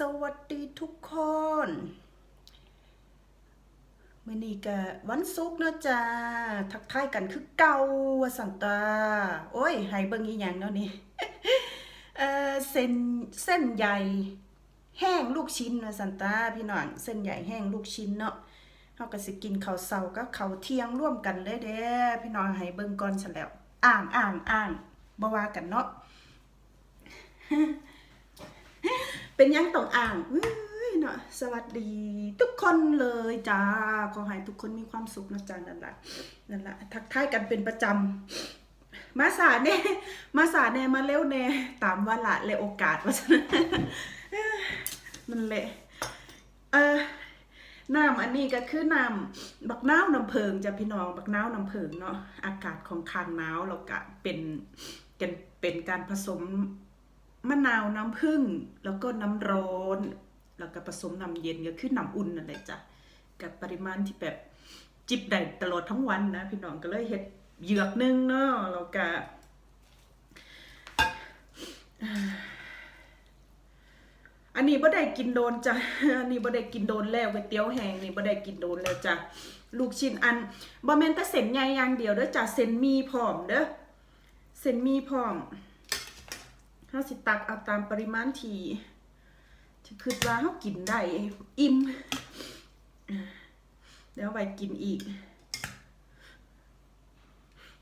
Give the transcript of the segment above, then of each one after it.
สวัสดีทุกคนมื่อนี้ก็วันศุกร์เนาะจ้าทักทายกันคือเก่าว่าสันตา โอ้ยให้เบิ่งอีหยังเนาะนี่เออเส้นเส้นใหญ่แห้งลูกชิ้นนะสันตาพี่น้องเส้นใหญ่แห้งลูกชิ้นเนาะเฮาก็สิกินข้าวเช้ากับข้าวเที่ยงร่วมกันเลยเด้อพี่น้องให้เบิ่งก่อนซะแล้ว อ่างอ่างอ่างบ่ว่ากันเนาะ เป็นยังต้องอ่างเอ้ยเนาะสวัสดีทุกคนเลยจ้าขอให้ทุกคนมีความสุขนะจ๊ะนั่นแหละนั่นแหละทักทายกันเป็นประจำมาสาแน่มาสาแน่มาเร็วแน่ตามว่าละเลยโอกาสว่าซะนะนั่นแหละเออน้ำอันนี้ก็คือน้ำบักน้าวน้ำเพิงจ้ะพี่น้องบักน้าวน้ำเพิงเนาะอากาศของคางหนาวแล้วก็เป็นเป็นเป็นการผสม มะนาวน้ำผึ้งแล้วก็น้ำร้อน แล้วก็ผสมน้ำเย็นก็คือน้ำอุ่นนั่นแหละจ้ะกับปริมาณที่แบบจิบได้ตลอดทั้งวันนะ พี่น้องก็เลยเฮ็ดเหยือกหนึงเนาะแล้วก็อันนี้บ่ได้กินโดนจ้ะ อันนี้บ่ได้กินโดนแล้วก๋วยเตี๋ยวแห้งนี่บ่ได้กินโดนแล้วจ้ะ ลูกชิ้นอันบ่แม่นแต่เส้นใหญ่อย่างเดียวเด้อจ้ะ เส้นมีพร้อมเด้อ เส้นมีพร้อม ถ้าสิตักเอาตามปริมาณที่ที่คิดว่าเขากินได้อิ่มเดี๋ยวไปกินอีก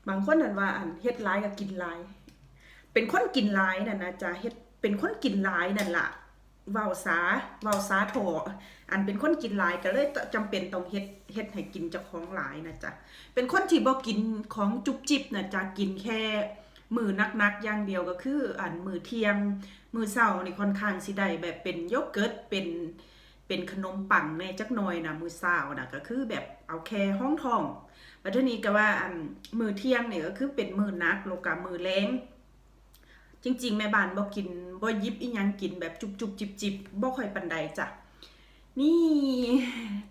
บางคนนั่นว่าอันเฮ็ดหลายก็กินหลาย เป็นคนกินหลายนั่นนะจ๊ะเฮ็ดเป็นคนกินหลายนั่นล่ะเว้าสาเว้าสาโถอันเป็นคนกินหลายก็เลยจำเป็นต้องเฮ็ดเฮ็ดให้กินจ้าของหลายนะจ๊ะเป็นคนที่บ่กินของจุบจิบนะจ๊ะกินแค่ มือนักๆอย่างเดียวก็คืออันมือเทียง มือเช้านี่ค่อนข้างสิได้แบบเป็นโยเกิร์ตเป็นเป็นขนมปังแน่จักหน่อยนะมือเช้านะก็คือแบบเอาแค่ห้องทองบัดเทอนี้ก็ว่าอันมือเที่ยงเนี่ยก็คือเป็นมือนักโลกามือแรงจริง ๆ แม่บ้านบ่กินบ่ยิบอีหยังกินแบบจุบๆจิบๆบ่ค่อยปานใดจ้ะนี่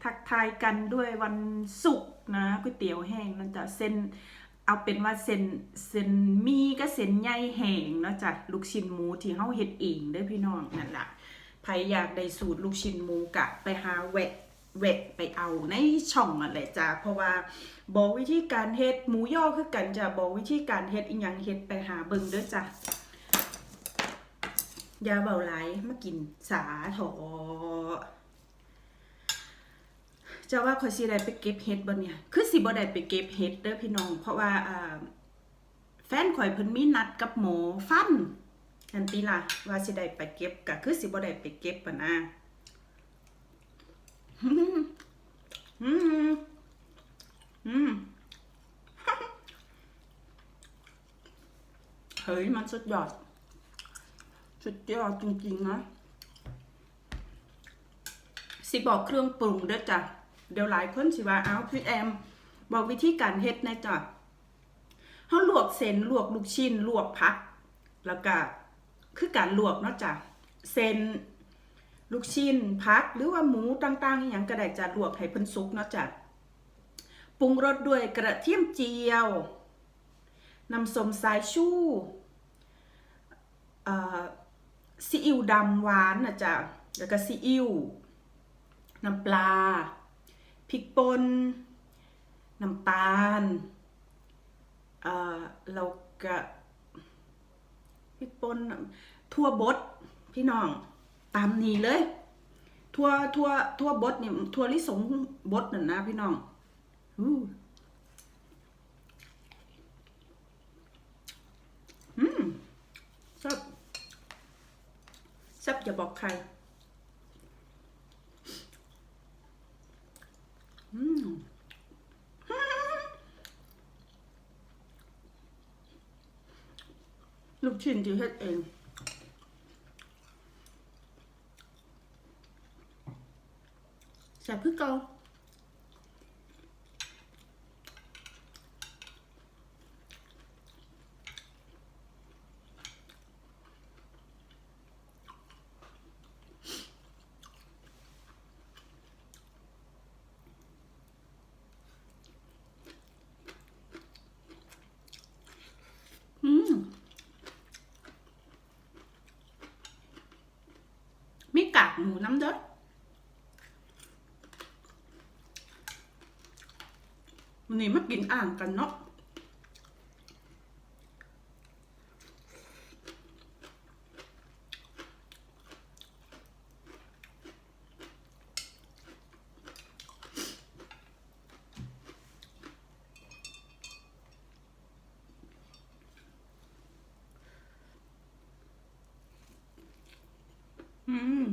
ทักทายกันด้วยวันศุกร์นะก๋วยเตี๋ยวแห้งนั่นจะเส้น เอาเป็นว่าเส้นเส้นมีก็เส้นใยแห้งเนาะจ้ะลูกชิ้นหมูที่เฮาเฮ็ดเองเด้อพี่น้องนั่นล่ะใครอยากได้สูตรลูกชิ้นหมูกะไปหาแวะแวะไปเอาในช่องนั่นแหละจ้ะเพราะว่าบอกวิธีการเฮ็ดหมูย่อคือกันจะบอกวิธีการเฮ็ดอีหยังเฮ็ดไปหาเบิ่งเด้อจ้ะยาเบาหลายมากินสาถอ จะว่าข่อยสิได้ไปเก็บเห็ดบ่เนี่ย คือสิบ่ได้ไปเก็บเห็ดเด้อพี่น้อง เพราะว่าอ่าแฟนข่อยเพิ่นมีนัดกับหมอฟันนั่นติล่ะว่าสิได้ไปเก็บก็คือสิบ่ได้ไปเก็บปะนะอืมอืมเฮ้ยมันสุดยอด สุดยอดจริงๆนะสิบอกเครื่องปรุงด้อจ้ะ เดี๋ยวหลายคนสิว่าเอาพี่แอม บอกวิธีการเฮ็ดนะจ้ะเฮาลวกเส้นลวกลูกชิ้นลวกผัก แล้วก็คือการลวกเนาะจ้ะเส้นลูกชิ้นผักหรือว่าหมูต่างๆอย่างก็ได้จะลวกให้เพิ่นสุกเนาะจ้ะปรุงรสด้วยกระเทียมเจียวน้ำส้มสายชู่ซีอิ๊วดำหวานนะจ้ะแล้วก็ซีอิ๊วน้ำปลา พริกป่นน้ำตาลเอ่อเราก็พริกป่นทั่วบดพี่น้องตามนี้เลย ทั่วทั่วทั่วบดเนี่ยทั่วลิสงบดนั่นนะพี่น้องอู้อืมแซ่บแซ่บอย่าบอกใคร อืม ลูกชิ้นที่เฮ็ดเองแซ่บคือเก่าอืม มี กากหมูน้ำเด้อวันนี้มากินอ่างกันเนาะ อืม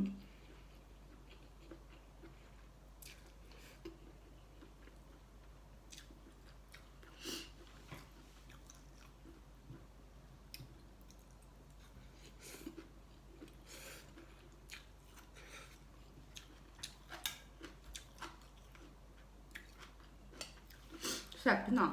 แซ่บพี่น้อง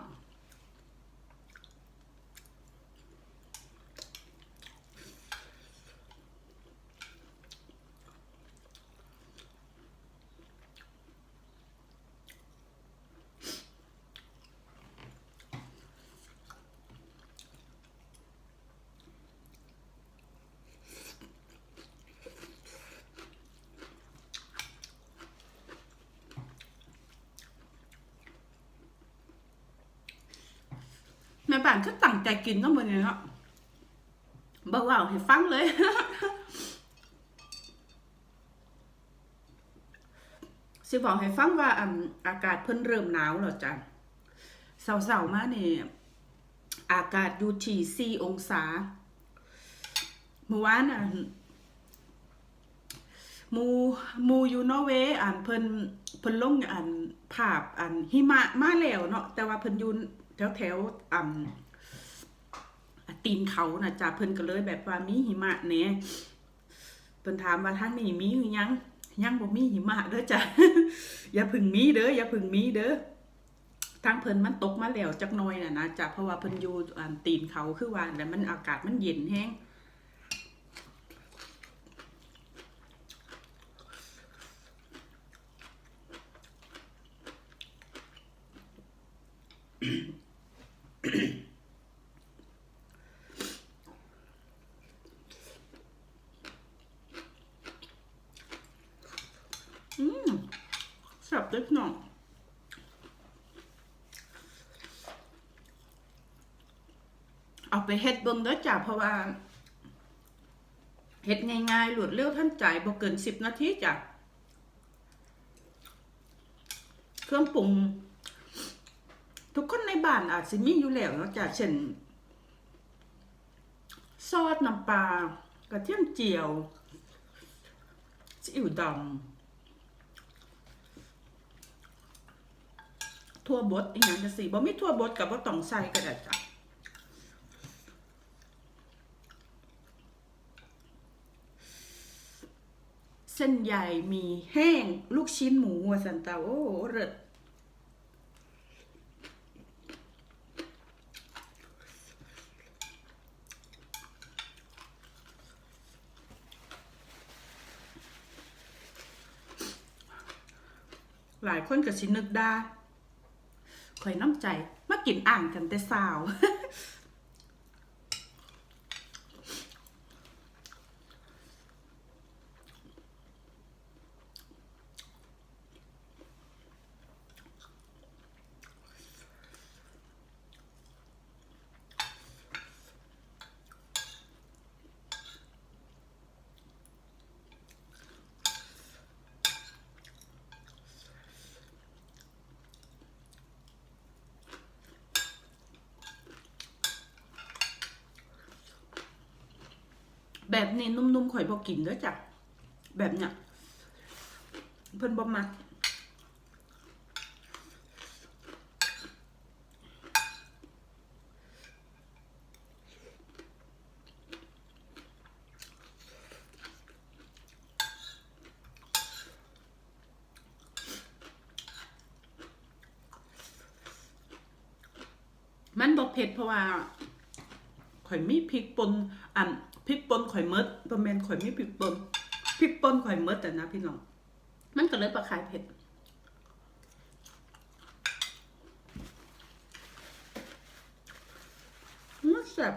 บ้านก็ตั้งใจกินต้องมือนี้เนาะบอกว่าให้ฟังเลย สิบอกให้ฟังว่าอันอากาศเพิ่นเริ่มหนาวแล้วจ้ะเสาๆมาเนี่ยอากาศอยู่ที่4องศา เมื่อวานอันหมูมูอยู่นอร์เวย์อันเพิ่นเพิ่นลงอันภาพอันหิมะมาแล้วเนาะแต่ว่าเพิ่นอยู่ แถวแถวๆอ่ำตีนเขานะจ้ะเพิ่นก็เลยแบบว่ามีหิมะแหน่เพิ่นถามว่าท่านนี่มีหรือยังยังบ่มีหิมะเด้อจ้ะอย่าพึ่งมีเด้ออย่าพึ่งมีเด้อทางเพิ่นมันตกมาแล้วจักหน่อยน่ะนะจ้ะเพราะว่าเพิ่นอยู่ตีนเขาคือว่าแล้วมันอากาศมันเย็นแห้ง อืม แซ่บเล็กน้องเอาไปเฮ็ดเบิ่งเด้อจ้ะเพราะว่าเฮ็ดง่ายๆรวดเร็วทันใจบ่เกินสิบนาทีจ้ะเครื่องปรุงทุกคนในบ้านอาจสิมีอยู่แล้วเนาะจ้ะเช่นซอสน้ำปลากระเทียมเจียวซีอิ๊วดำ ทั่วบดอีกอย่างจะสิบ่มีทั่วบดกับบ่ต้องใส่ก็ได้จ้ะเส้นใหญ่มีแห้งลูกชิ้นหมูหัวสันตาโอ้เลิศหลายคนก็สินึกได้ ข่อยน้ำใจมากินอ่างกันแต่สาว แบบนี้นุ่มๆข่อยบ่กินด้อจ้ะแบบเนี้ยเพิ่นบ่มักมันบ่เผ็ดเพราะว่าข่อยมีพริกป่นอัน พริกป่นข่อยเมดบ่แมนข่อยไม่พริกป่นพริกป่นข่อยเมดแต่นะพี่น้อง มันก็เลยประคายเผ็ดมันแซ่บ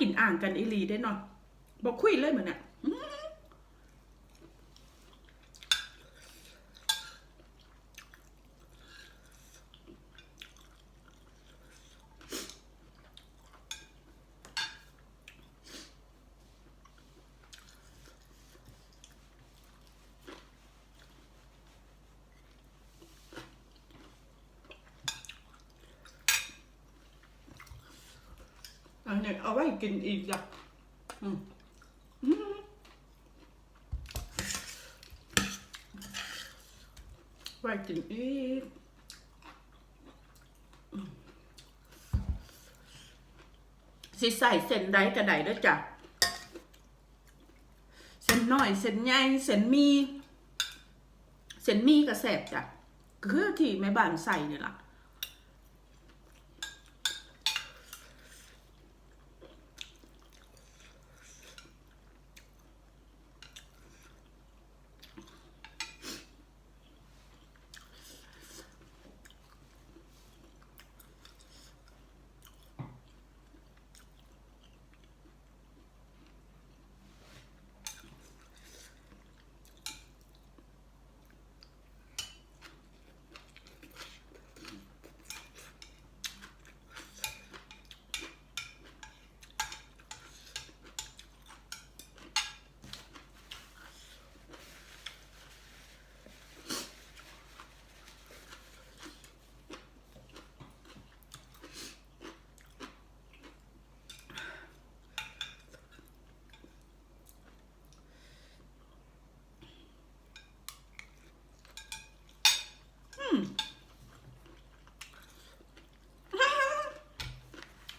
กินอ่างกันอีหลีได้เนาะบอกคุยเลยเหมือนเนี่ย นนี้เอาไว้กินอีกจ้ะอืมไว้กินอีกสิใส่เส้นใดกระไดด้วยจ้ะเส้นน้อยเส้นใหญ่เส้นมีเส้นมีก็แสบจ้ะคือที่แม่บ้านใส่เนี่ยล่ะ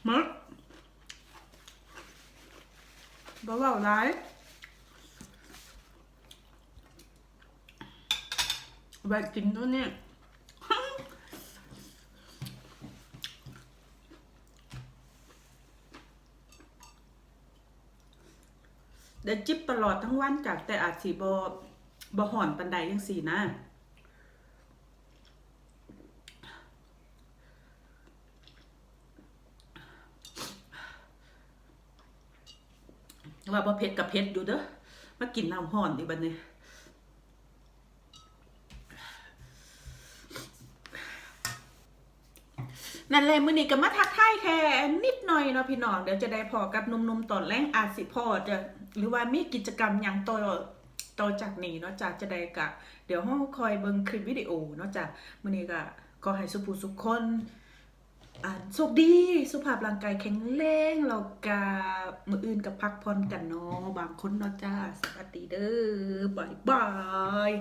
มึก บ่เว้าหลายไว้กินตัวเนี่ยได้จิบตลอดทั้งวันจากแต่อาจสิบ่บ่ห่อนปันใดจังสี่นะ ว่าบ่เผ็ดกับเผ็ดอยู่เด้อมากินน้ำห่อนอีบัดนี้นั่นแหละมื้อนี้ก็มาทักทายแค่นิดหน่อยเนาะพี่น้องเดี๋ยวจะได้พอกับหนุ่มๆตอนแรงอาจสิพอจะหรือว่ามีกิจกรรมหยังต่อต่อจากนี้เนาะจากจะได้กะ เดี๋ยวเฮาคอยเบิ่งคลิปวิดีโอเนาะจ้ะมื้อนี้ก็ขอให้สุภูสุขคน โชคดีสุขภาพร่างกายแข็งแรงแล้วก็มืออื่นกับพักผ่อนกันเนาะบางคนเนาะจ้าสวัสดีเด้อบายบาย